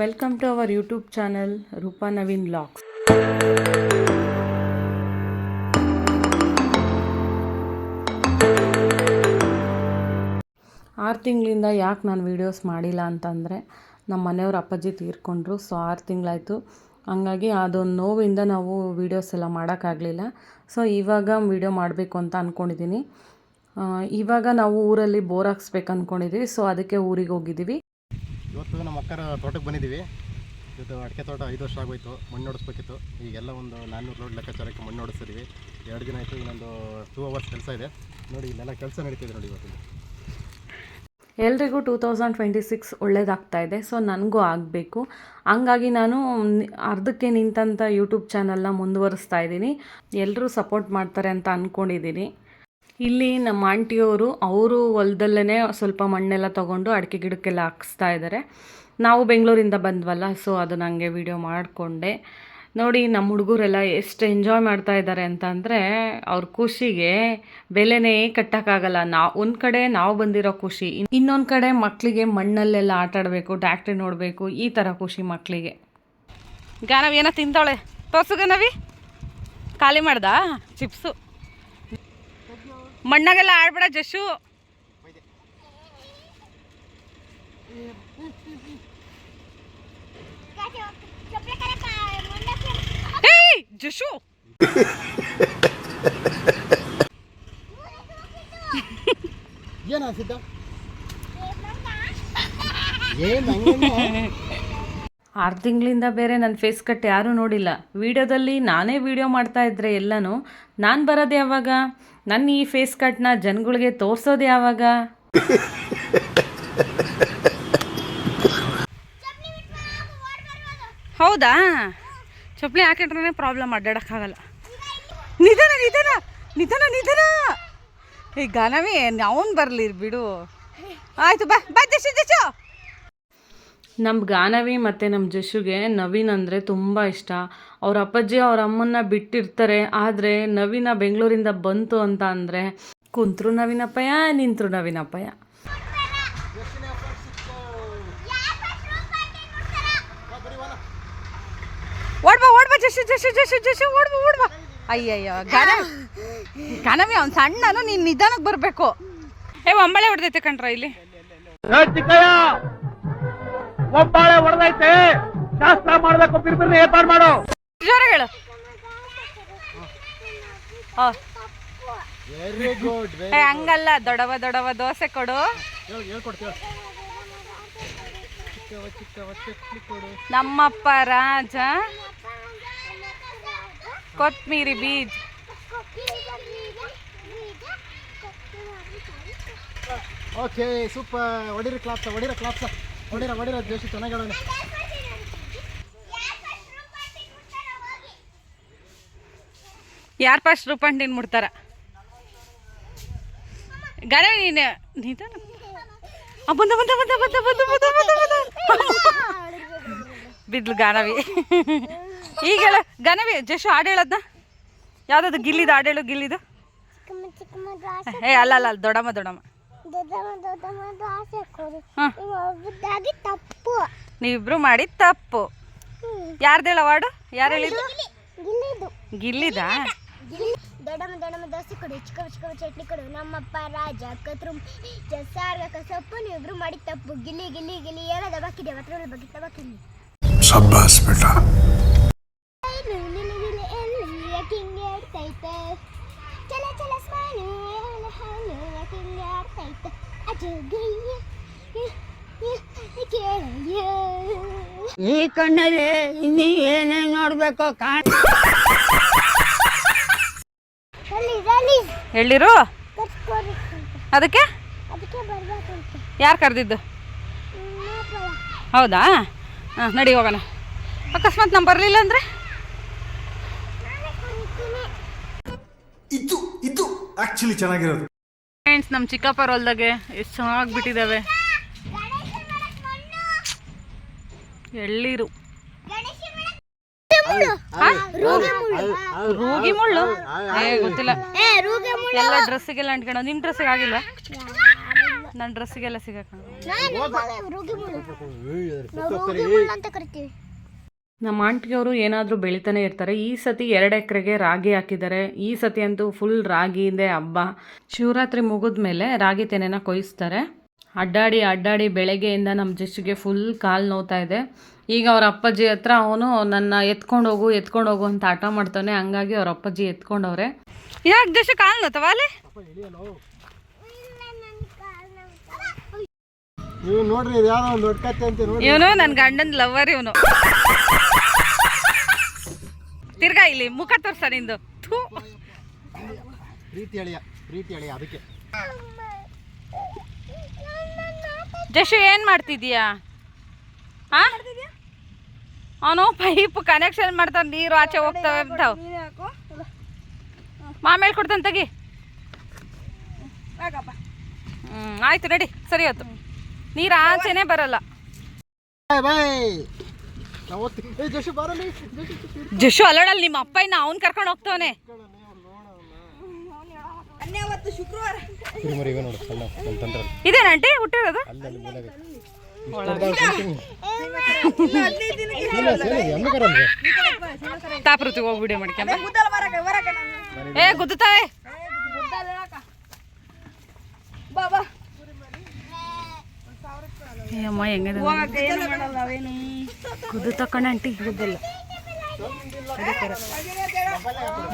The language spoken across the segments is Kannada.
Welcome to our YouTube channel Roopa Naveen blogs ಆರು ತಿಂಗಳಿಂದ ಯಾಕೆ ನಾನು ವೀಡಿಯೋಸ್ ಮಾಡಿಲ್ಲ ಅಂತಂದರೆ ನಮ್ಮ ಮನೆಯವ್ರ ಅಪ್ಪಾಜಿ ತೀರ್ಕೊಂಡ್ರು. ಸೊ ಆರು ತಿಂಗಳಾಯಿತು. ಹಂಗಾಗಿ ಅದೊಂದು ನೋವಿಂದ ನಾವು ವೀಡಿಯೋಸ್ ಎಲ್ಲ ಮಾಡೋಕ್ಕಾಗಲಿಲ್ಲ. ಸೊ ಇವಾಗ ವೀಡಿಯೋ ಮಾಡಬೇಕು ಅಂತ ಅಂದ್ಕೊಂಡಿದ್ದೀನಿ ಇವಾಗ ನಾವು ಊರಲ್ಲಿ ಬೋರ್ ಹಾಕ್ಸ್ಬೇಕು ಅಂದ್ಕೊಂಡಿದ್ದೀವಿ ಸೊ ಅದಕ್ಕೆ ಊರಿಗೆ ಹೋಗಿದ್ದೀವಿ ಇವತ್ತು ನಮ್ಮ ಅಕ್ಕರ ತೋಟಕ್ಕೆ ಬಂದಿದ್ದೀವಿ. ಇದು ಅಡಿಕೆ ತೋಟ ಐದು ವರ್ಷ ಆಗೋಯ್ತು, ಮಣ್ಣು ಹೊಡಿಸ್ಬೇಕಿತ್ತು ಈಗೆಲ್ಲ ಒಂದು ನಾನ್ನೂರು ರೋಡ್ ಲೆಕ್ಕಾಚಾರಕ್ಕೆ ಮಣ್ಣು ಹೊಡಿಸಿದ್ದೀವಿ ಎರಡು ದಿನ ಆಯಿತು ಇನ್ನೊಂದು ಟೂ ಅವರ್ಸ್ ಕೆಲಸ ಇದೆ. ನೋಡಿ, ಇಲ್ಲೆಲ್ಲ ಕೆಲಸ ನಡೀತಿದೆ ನೋಡಿ ಇವತ್ತು. ಎಲ್ರಿಗೂ ಟೂ ತೌಸಂಡ್ ಟ್ವೆಂಟಿ ಸಿಕ್ಸ್ ಒಳ್ಳೇದಾಗ್ತಾ ಇದೆ, ಸೊ ನನಗೂ ಆಗಬೇಕು. ಹಂಗಾಗಿ ನಾನು ಅರ್ಧಕ್ಕೆ ನಿಂತಂಥ ಯೂಟ್ಯೂಬ್ ಚಾನಲ್ನ ಮುಂದುವರಿಸ್ತಾ ಇದ್ದೀನಿ. ಎಲ್ಲರೂ ಸಪೋರ್ಟ್ ಮಾಡ್ತಾರೆ ಅಂತ ಅಂದ್ಕೊಂಡಿದ್ದೀನಿ ಇಲ್ಲಿ ನಮ್ಮ ಆಂಟಿಯವರು, ಅವರು ಹೊಲದಲ್ಲೇ ಸ್ವಲ್ಪ ಮಣ್ಣೆಲ್ಲ ತೊಗೊಂಡು ಅಡಿಕೆ ಗಿಡಕ್ಕೆಲ್ಲ ಹಾಕಿಸ್ತಾ ಇದ್ದಾರೆ ನಾವು ಬೆಂಗಳೂರಿಂದ ಬಂದ್ವಲ್ಲ ಸೊ ಅದು ನನಗೆ ವಿಡಿಯೋ ಮಾಡಿಕೊಂಡೆ. ನೋಡಿ, ನಮ್ಮ ಹುಡುಗರೆಲ್ಲ ಎಷ್ಟು ಎಂಜಾಯ್ ಮಾಡ್ತಾ ಇದ್ದಾರೆ ಅಂತಂದರೆ, ಅವ್ರ ಖುಷಿಗೆ ಬೆಲೆನೇ ಕಟ್ಟೋಕ್ಕಾಗಲ್ಲ. ನಾವು ಒಂದು ಕಡೆ ನಾವು ಬಂದಿರೋ ಖುಷಿ ಇನ್ನೊಂದು ಕಡೆ ಮಕ್ಕಳಿಗೆ ಮಣ್ಣಲ್ಲೆಲ್ಲ ಆಟ ಆಡಬೇಕು ಟ್ಯಾಕ್ಟ್ರಿ ನೋಡಬೇಕು, ಈ ಥರ ಖುಷಿ ಮಕ್ಕಳಿಗೆ ಗಾನವಿ, ಏನೋ ತಿಂತಾಳೆ ತೋರ್ಸು ನವಿ ಖಾಲಿ ಮಾಡ್ದಾ? ಚಿಪ್ಸು. ಮಣ್ಣಾಗೆಲ್ಲ ಆಡ್ಬೇಡ ಜಶು. ಏಯ್ ಜಶು. ಆರು ತಿಂಗಳಿಂದ ಬೇರೆ ನನ್ನ ಫೇಸ್ ಕಟ್ ಯಾರೂ ನೋಡಿಲ್ಲ. ವಿಡಿಯೋದಲ್ಲಿ ನಾನೇ ವಿಡಿಯೋ ಮಾಡ್ತಾ ಇದ್ರೆ ಎಲ್ಲನೂ. ನಾನು ಬರೋದು ಯಾವಾಗ? ನನ್ನ ಈ ಫೇಸ್ ಕಟ್ನ ಜನಗಳಿಗೆ ತೋರಿಸೋದು ಯಾವಾಗ? ಹೌದಾ? ಚಪ್ಪಲಿ ಹಾಕಿಟ್ರೆ ಪ್ರಾಬ್ಲಮ್ ಅಡ್ಡಾಡಕ್ಕಾಗಲ್ಲ. ನಿಧಾನ ನಿಧಾನ ನಿಧಾನ ನಿಧಾನ! ಈ ಗಾನವೇ, ಅವನು ಬರಲಿ ಬಿಡು. ಆಯ್ತು, ಬಾ ಬಾ, ಜಶು ಜಶು! ನಮ್ಮ ಗಾನವಿ ಮತ್ತು ನಮ್ಮ ಜಶುಗೆ ನವೀನ್ ಅಂದರೆ ತುಂಬ ಇಷ್ಟ. ಅವ್ರ ಅಪ್ಪಾಜಿ ಅವ್ರ ಅಮ್ಮನ್ನ ಬಿಟ್ಟಿರ್ತಾರೆ ಆದರೆ ನವೀನ ಬೆಂಗಳೂರಿಂದ ಬಂತು ಅಂತ ಅಂದರೆ ಕುಂತರು ನವೀನಪ್ಪಯ್ಯ ನಿಂತರು ನವೀನಪ್ಪಯ್ಯ ಓಡ್ಬಾ ಓಡ್ಬಾ ಜಶು ಜಶು ಜಶು ಜಶು ಓಡ್ಬಾ ಓಡ್ಬಾ ಅಯ್ಯಯ್ಯೋ ಗಾನ ಗಾನವಿ ಅವ್ನು ಸಣ್ಣನು ನೀನು ನಿಧಾನಕ್ಕೆ ಬರಬೇಕು. ಏ ಒಂಬಳೆ ಹೊಡೆದೈತೆ ಕಣ್ರ ಇಲ್ಲಿ. ಒಬ್ಬಾಳೆ ಹೊಡೆದೈತೆ ಶಾಸ್ತ್ರ ಮಾಡ್ಬೇಕು ಬಿರ್ಬಿರ್ನ ಏರ್ಪಾಡು ಮಾಡು. ಜೋರ ಹೇಳು. ವೆರಿ ಗುಡ್ ಏ ಹಂಗಲ್ಲ ದೊಡವ ದೊಡವ ದೋಸೆ ಕೊಡು. ಹೇಳ್ಕೊಡ್ತೀವಿ ನಮ್ಮಪ್ಪ ರಾಜ. ಕೊತ್ಮೀರಿ ಬೀಜ್. ಓಕೆ ಸೂಪರ್ ಒಡಿರೋ ಕ್ಲಾಪ್ಸ ಒಡಿರ ಕ್ಲಾಪ್ಸ ಹೊಡಿರ ಹೊಡಿರ ಜೋಶಿ ಚೆನ್ನಾಗಿ ಹೇಳೋಣ ಯಾರು ಫಸ್ಟ್ ರೂಪಾಂಟಿನ್ ಮುಡ್ತಾರ ಗರ ನೀನು ನೀನು ಬಂದ ಬಂದ ಬಂದ ಬಂದ ಬಂದ ಬಂದ ಬಂದ ಬಂದ ಬಿದ್ಲು ಗಾನವಿ ಈಗ ಹೇಳ ಗಾನವಿ ಜಶು ಹಾಡು ಹೇಳದ್ನ? ಯಾವ್ದದು ಗಿಲ್ಲಿದು ಹಾಡು ಹೇಳು ಗಿಲ್ಲಿದು? ಏ ಅಲ್ಲ ಅಲ್ಲ ಅಲ್ಲ ದೊಡಮ್ಮ ದೊಡಮ್ಮ ತಪ್ಪು. ನೀವಿಬ್ರು ಮಾಡಿ ತಪ್ಪು. ಯಾರ್ದು ಹೇಳ ವಾರ್ಡು ಯಾರು ಹೇಳಿದ್ರು ಗಿಲ್ಲಿದಾ. ದೊಡ್ಡಮ್ಮ ದೊಡ್ಡಮ್ಮ ದೋಸೆ ಕೊಡು ಚಿಕ್ಕ ಚಿಕ್ಕ ಚಟ್ನಿ ಕೊಡು. ನಮ್ಮಪ್ಪ ರಾಜ ಕತ್ರು ಜಸಾರ್ಗ ಕಸಪ್ಪು ನೀವಿಬ್ರು ಮಾಡಿ ತಪ್ಪು. ಗಿಲ್ಲಿ ಗಿಲ್ಲಿ ಗಿಲ್ಲಿ ಏನೋ ದಬಾಕಿದೆ ಬಟ್ರೋಲ್ ಬಗ್ಗೆ ತಬಾಕಿಲ್ಲ ಸಬ್ಬಾಸ್ ಈ ಕಣ್ಣಲ್ಲಿ ಇನ್ನೀ ಏನೇನ್ ನೋಡ್ಬೇಕು ಕಾಣ ಹೇಳಿರು ಅದಕ್ಕೆ? ಯಾರು ಕರೆದಿದ್ದು? ಹೌದಾ? ಹಾಂ ನಡಿ ಹೋಗೋಣ. ಅಕಸ್ಮಾತ್ ನಾನು ಬರಲಿಲ್ಲ ಅಂದರೆ? ಇದು ಇದು ಆಕ್ಚುಲಿ ಚೆನ್ನಾಗಿರೋದು. ಫ್ರೆಂಡ್ಸ್ ನಮ್ಮ ಚಿಕ್ಕಪ್ಪರ ಹೊಲ್ದಾಗೆ ಎಷ್ಟು ಚೆನ್ನಾಗಿ ಬಿಟ್ಟಿದ್ದಾವೆ ಎಳ್ಳೀರು ರೂಗಿ ಮುಳ್ಳು ಏ ಗೊತ್ತಿಲ್ಲ. ಏ ರೂಗೆ ಮುಳ್ಳು ಎಲ್ಲ ಡ್ರೆಸ್ಸಿಗೆಲ್ಲ ಅಂಟ್ಕೊಂಡು ನಿಮ್ಮ ಡ್ರೆಸ್ಸಿಗೆ ಆಗಿಲ್ಲ ನನ್ನ ಡ್ರೆಸ್ಸಿಗೆಲ್ಲ ಸಿಗಕ್ಕ ನಮ್ಮ ಆಂಟಿಯವರು ಏನಾದರೂ ಬೆಳಿತಾನೆ ಇರ್ತಾರೆ. ಈ ಸತಿ ಎರಡು ಎಕರೆಗೆ ರಾಗಿ ಹಾಕಿದ್ದಾರೆ. ಈ ಸತಿ ಅಂತೂ ಫುಲ್ ರಾಗಿಯಿಂದ ಹಬ್ಬ. ಶಿವರಾತ್ರಿ ಮುಗಿದ ಮೇಲೆ ರಾಗಿ ತೆನೆನ ಕೊಯ್ಸ್ತಾರೆ. ಅಡ್ಡಾಡಿ ಅಡ್ಡಾಡಿ ಬೆಳಗ್ಗೆಯಿಂದ ನಮ್ಮ ಜಸ್ಟಿಗೆ ಫುಲ್ ಕಾಲು ನೋವ್ತಾ ಇದೆ. ಈಗ ಅವ್ರ ಅಪ್ಪಾಜಿ ಹತ್ರ ಅವನು ನನ್ನ ಎತ್ಕೊಂಡು ಹೋಗು ಎತ್ಕೊಂಡು ಹೋಗು ಅಂತ ಆಟ ಮಾಡ್ತಾನೆ. ಹಂಗಾಗಿ ಅವ್ರ ಅಪ್ಪಾಜಿ ಎತ್ಕೊಂಡವ್ರೆ. ಯಾಕೆ ಕಾಲು ನೋತವಾ ಅಲ್ಲಿ? ನೀವು ನೋಡ್ರಿ ಇದು ಯಾವ್ದೋ ಒಂದು ದೊಡ್ಡ ಕತ್ತೆ ಅಂತ ನೋಡಿ ಇವನು ನನ್ನ ಗಂಡನ ಲವರ್ ಇವನು. ತಿರ್ಗಾ ಇಲ್ಲಿ ಮುಖ ತೋರ್ಸ ನಿಂದು. ಥೂ. ಪ್ರೀತಿ ಅಳಿಯ ಪ್ರೀತಿ ಅಳಿಯ ಅದಕ್ಕೆ. ಜಶು ಏನು ಮಾಡ್ತಿದೀಯಾ? ಹಾ ಅವನು ಪೈಪ್ ಕನೆಕ್ಷನ್ ಮಾಡ್ತಾನೆ ನೀರು ಆಚೆ ಹೋಗ್ತಾವೆ ಅಂತಾವ್. ಮಾಮೇಲೆ ಕೊಡ್ತಾನೆ ತಗಿ. ಹ್ಞೂ ಆಯ್ತು ನಡಿ ಸರಿ ಆಯ್ತು ನೀರು ಆಚೆನೆ ಬರಲ್ಲ. ಜೋಶಿ ಜಶು ಅಲ್ಲಡಲ್ಲಿ ನಿಮ್ಮ ಅಪ್ಪ ಇನ್ನ ಅವ್ನು ಕರ್ಕೊಂಡು ಹೋಗ್ತವನೆ. ಇದೇನ ಆಂಟಿ ಹುಟ್ಟಿರೋದು ಅಲ್ಲಲ್ಲಿ ಹೋಗ್ಬಿಡಿ ಮಾಡ್ಕೊಂಬ ಏ ಗುದ್ದುತ್ತಾವೆ ಏ. ಅಮ್ಮ, ಹೆಂಗಿದೆ? ಗುದ್ದು ತಕೊಂಡ ಆಂಟಿ. ಗುದ್ದಲ್ಲ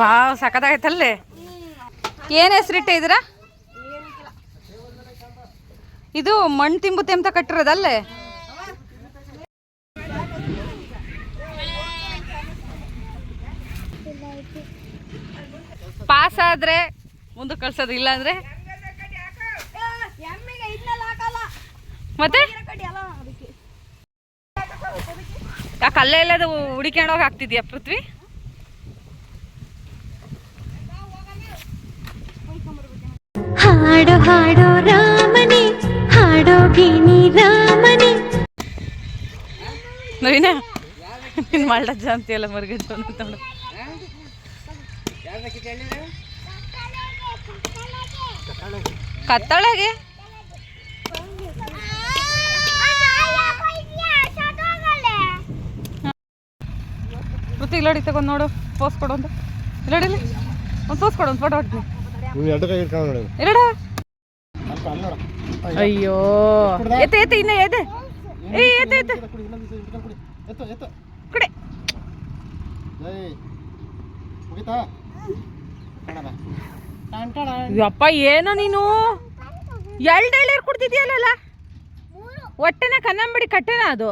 ವಾವ್, ಸಖತ್ತಾಗೈತಲ್ಲೇ. ಏನು ಹೆಸರಿಟ್ಟೆ ಇದ್ರ ಇದು ಮಣ್ಣು ತಿಂಬುತ್ತೆ ಅಂತ ಕಟ್ಟಿರೋದಲ್ಲೇ? ಪಾಸ್ ಆದ್ರೆ ಮುಂದೆ ಕಳ್ಸೋದು ಇಲ್ಲ ಅಂದ್ರೆ ಮತ್ತೆ? ಯಾಕೆ ಅಲ್ಲೇ ಎಲ್ಲದು ಹುಡಿಕೊಂಡೋಗಿ ಹಾಕ್ತಿದ್ಯಾ ಪೃಥ್ವಿ? ಹಾಡು ಹಾಡೋ ರಾಮನೇ ಹಾಡೋ ಗಿನಿ ರಾಮನೇ. ನವೀನ ನಿನ್ ಮಳ್ಳಜ್ಜ ಅಂತೀಯಲ್ಲ ಮರ್ಗಿಟ್ಟು ಅಂತ ನೋಡು. ಕತ್ತಳಗೆ? ಪೃಥ್ವಿ ಇಲ್ಲಡಿ ತಗೊಂಡು ನೋಡು ಪೋಸ್ ಕೊಡು ಅಂತ. ಇಲ್ಲಡಿ ಇಲ್ಲಿ ಒಂದು ಪೋಸ್ ಕೊಡು ಒಂದು ಫೋಟೋ ಹೊಡ್ತೀನಿ ಎರಡು ಅಯ್ಯೋ. ಎತ್ತ ಎತ್ತ ಇನ್ನ ಎದೆ. ಏ ಎತ್ತ ಎತ್ತ. ಕುಡಿ. ಯಪ್ಪ ಏನೋ ನೀನು? ಎರಡು ಎಳ್ನೀರು ಕುಡ್ತಿದ್ಯಲ್ಲ ಹೊಟ್ಟೆನ ಕನ್ನಂಬಡಿ ಕಟ್ಟೆನ ಅದು?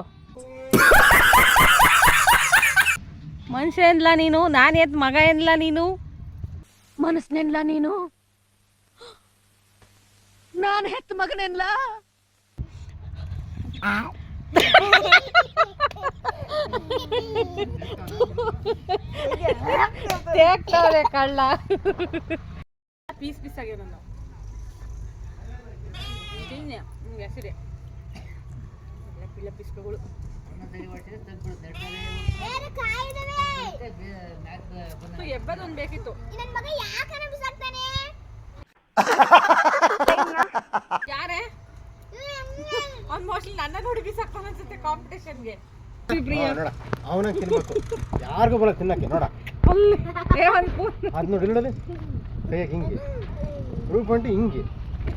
ಮನುಷ್ಯ ಏನ್ಲ ನೀನು ನಾನು ಎದ್ ಮಗ ಏನ್ಲ ನೀನು. ಮನಸ್ನೆನ್ಲ ನೀನು. ನಾನು ಹೆತ್ತ ಮಗನೆನ್ಲ ತೇಗ್ತವ್ರೆ ಕಳ್ಳ. ಪೀಸ್ ಪೀಸ್ ಆಗ್ಯಾವ ನಾವು. ಹೆಸರೇ. ಪಿಲ್ಲ ಪೀಸ್ಗಳು ಎಬ್ಬದೊಂದು ಬೇಕಿತ್ತು. ನನ್ನ ಮಗ ಯಾಕೆ ಬಿಸಾಕ್ತಾನೆ? ಯಾರೇ? ಅವ್ನು ಮೋಸ್ಟ್ಲಿ ನನ್ನ ನೋಡಿ ಬಿಸಾಕ್ತಾನೆ ಅನ್ಸುತ್ತೆ ಕಾಂಪಿಟೇಷನ್ಗೆ ಅವನ ತಿನ್ಬೇಕು. ಯಾರಿಗೂ ಬರ ತಿನ್ನಕ್ಕೆ ನೋಡ. ಅದು ನೋಡಿ ಇಲ್ಲದೆ ಕೈಯಾಗ ಹಿಂಗೆ. ಹಿಂಗೆ.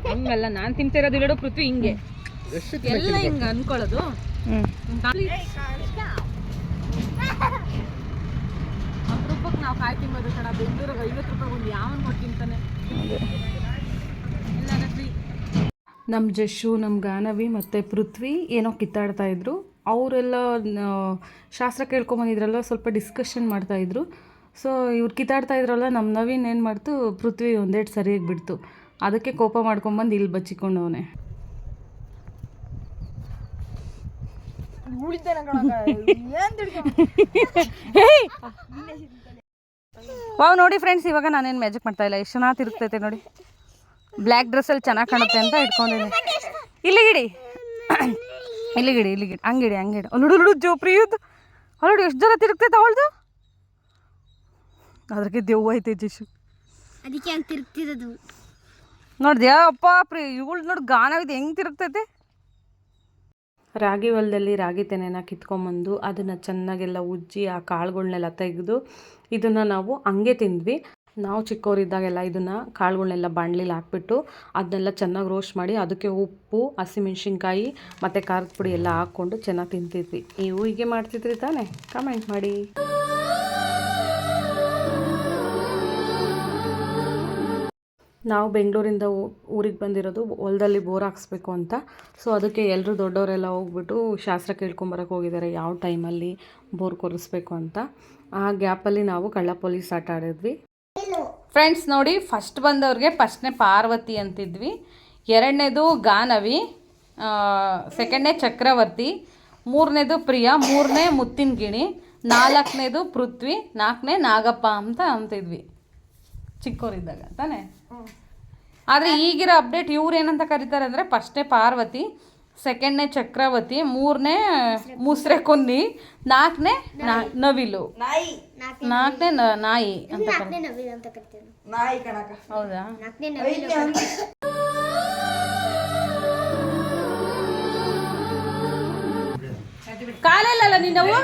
ಹಂಗಲ್ಲ ನಾನ್ ತಿಂತಿರೋದು ಇಲ್ಲೋಡು ಪೃಥ್ವಿ ಹಿಂಗೆ. ಎಲ್ಲ ಹಿಂಗ ಅನ್ಕೊಳ್ಳೋದು. ಅಪರೂಪಕ್ಕೆ ನಾವು ಕಾಯಿ ತಿಂಬೋದು ಕಣ ಬೆಂಗಳೂರಿಗೆ ಐವತ್ತು ರೂಪಾಯಿ ಒಂದು ಯಾವನ್ ಕೊಟ್ಟು ತಿಂತಾನೆ. ನಮ್ಮ ಜಶು ನಮ್ಮ ಗಾನವಿ ಮತ್ತು ಪೃಥ್ವಿ ಏನೋ ಕಿತ್ತಾಡ್ತಾ ಇದ್ರು. ಅವರೆಲ್ಲ ಶಾಸ್ತ್ರ ಕೇಳ್ಕೊಂಬಂದಿದ್ರಲ್ಲ ಸ್ವಲ್ಪ ಡಿಸ್ಕಷನ್ ಮಾಡ್ತಾಯಿದ್ರು ಸೊ ಇವ್ರು ಕಿತ್ತಾಡ್ತಾ ಇದ್ರಲ್ಲ ನಮ್ಮ ನವೀನ್ ಏನು ಮಾಡ್ತು ಪೃಥ್ವಿ ಒಂದೆರಡು ಸರಿಯಾಗಿ ಬಿಡ್ತು. ಅದಕ್ಕೆ ಕೋಪ ಮಾಡ್ಕೊಂಬಂದು ಇಲ್ಲಿ ಬಚ್ಚಿಕೊಂಡವನೆ ವಾವ್ ನೋಡಿ ಫ್ರೆಂಡ್ಸ್ ಇವಾಗ ನಾನೇನು ಮ್ಯಾಜಿಕ್ ಮಾಡ್ತಾ ಇಲ್ಲ. ಎಷ್ಟು ಚೆನ್ನಾಗಿ ತಿರುಗ್ತೈತೆ ನೋಡಿ. ಬ್ಲ್ಯಾಕ್ ಡ್ರೆಸ್ಸಲ್ಲಿ ಚೆನ್ನಾಗಿ ಕಾಣುತ್ತೆ ಅಂತ ಇಟ್ಕೊಂಡಿದ್ದೀನಿ. ಇಲ್ಲಿಗಿಡಿ ಇಲ್ಲಿಗಿಡಿ ಇಲ್ಲಿಗಿಡಿ ಹಂಗಿಡಿ ಹಂಗಿಡಿ ಅಲ್ಲುಡು ಲುಡು ಜೋಪ್ರಿಯುದ್ ಅಲ್ಲೋಡಿ ಎಷ್ಟು ಜನ ತಿರುಗ್ತೈತೆ ಅವಳ್ದು? ಅದಕ್ಕೆ ದೆವ್ವ ಐತೆ ಜಿಶು. ಅದಕ್ಕೆ ಹಂಗೆ ತಿರುಗ್ತಿರೋದು. ನೋಡಿದ್ಯಾ ಅಪ್ಪ ಪ್ರಿ ಇವಳು ನೋಡಿ ಗಾನವಿದೆ ಹೆಂಗ್ ತಿರುಗ್ತೈತೆ? ರಾಗಿ ಹೊಲದಲ್ಲಿ ರಾಗಿ ತೆನೆನ ಕಿತ್ಕೊಂಬಂದು ಅದನ್ನು ಚೆನ್ನಾಗೆಲ್ಲ ಉಜ್ಜಿ ಆ ಕಾಳುಗಳ್ನೆಲ್ಲ ತೆಗೆದು ಇದನ್ನು ನಾವು ಹಂಗೆ ತಿಂದ್ವಿ. ನಾವು ಚಿಕ್ಕವರಿದ್ದಾಗೆಲ್ಲ ಇದನ್ನು ಕಾಳುಗಳನ್ನೆಲ್ಲ ಬಾಣಲಿಲಿ ಹಾಕ್ಬಿಟ್ಟು ಅದನ್ನೆಲ್ಲ ಚೆನ್ನಾಗಿ ರೋಸ್ಟ್ ಮಾಡಿ ಅದಕ್ಕೆ ಉಪ್ಪು, ಹಸಿಮೆಣ್ಸಿನ್ಕಾಯಿ ಮತ್ತು ಖಾರದ ಪುಡಿ ಎಲ್ಲ ಹಾಕ್ಕೊಂಡು ಚೆನ್ನಾಗಿ ತಿಂತಿದ್ವಿ. ನೀವು ಹೀಗೆ ಮಾಡ್ತಿದ್ರಿ ತಾನೇ? ಕಮೆಂಟ್ ಮಾಡಿ. ನಾವು ಬೆಂಗಳೂರಿಂದ ಊರಿಗೆ ಬಂದಿರೋದು ಹೊಲದಲ್ಲಿ ಬೋರ್ ಹಾಕ್ಸ್ಬೇಕು ಅಂತ. ಸೊ ಅದಕ್ಕೆ ಎಲ್ಲರೂ ದೊಡ್ಡವರೆಲ್ಲ ಹೋಗ್ಬಿಟ್ಟು ಶಾಸ್ತ್ರ ಕೇಳ್ಕೊಂಬರಕ್ಕೆ ಹೋಗಿದ್ದಾರೆ, ಯಾವ ಟೈಮಲ್ಲಿ ಬೋರ್ ಕೊರಿಸ್ಬೇಕು ಅಂತ. ಆ ಗ್ಯಾಪಲ್ಲಿ ನಾವು ಕಳ್ಳ ಪೊಲೀಸ್ ಆಟ ಆಡಿದ್ವಿ. ಫ್ರೆಂಡ್ಸ್ ನೋಡಿ ಫಸ್ಟ್ ಬಂದವ್ರಿಗೆ ಫಸ್ಟ್ನೇ ಪಾರ್ವತಿ ಅಂತಿದ್ವಿ. ಎರಡನೇದು ಗಾನವಿ ಸೆಕೆಂಡ್ನೇ ಚಕ್ರವರ್ತಿ, ಮೂರನೇದು ಪ್ರಿಯಾ, ಮೂರನೇ ಮುತ್ತಿನ ಗಿಣಿ ನಾಲ್ಕನೇದು ಪೃಥ್ವಿ, ನಾಲ್ಕನೇ ನಾಗಪ್ಪ ಅಂತ ಅಂತಿದ್ವಿ. ಚಿಕ್ಕವರಿದ್ದಾಗ ತಾನೇ? ಆದರೆ ಈಗಿರೋ ಅಪ್ಡೇಟ್ ಇವ್ರು ಏನಂತ ಕರೀತಾರೆ ಅಂದರೆ ಫಸ್ಟೇ ಪಾರ್ವತಿ ಸೆಕೆಂಡ್ನೇ ಚಕ್ರವತಿ ಮೂರನೇ ಮುಸ್ರೆ ಕೊನ್ನಿ ನಾಲ್ಕನೇ ನವಿಲು. ನಾಲ್ಕನೇ ನಾಯಿ ಅಂತ ಕರೀತಾರೆ. ನಾಲ್ಕನೇ ನವಿಲು ಅಂತ ಕರಿತೀವಿ. ಹೌದಾ? ನಾಲ್ಕನೇ ನವಿಲು. ಕಾಲಲ್ಲಲ್ಲ ನಿನ್ನವು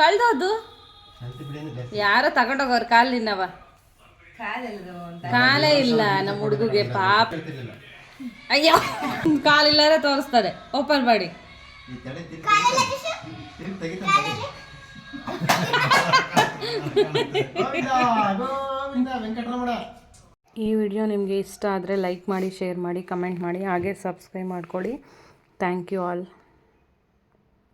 ಕಳ್ದೋದು ಯಾರೋ ಕಾಲು ನಿನ್ನವ ಕಾಲೇ ಇಲ್ಲ ನಮ್ಮ ಹುಡುಗಿಗೆ, ಪಾಪ. ಅಯ್ಯೋ ಕಾಲಿಲ್ಲಾರೆ ತೋರಿಸ್ತಾರೆ. ಓಪನ್ ಮಾಡಿ. ಈ ವಿಡಿಯೋ ನಿಮಗೆ ಇಷ್ಟ ಆದರೆ ಲೈಕ್ ಮಾಡಿ, ಶೇರ್ ಮಾಡಿ, ಕಮೆಂಟ್ ಮಾಡಿ, ಹಾಗೆ ಸಬ್ಸ್ಕ್ರೈಬ್ ಮಾಡ್ಕೊಳ್ಳಿ. Thank you all.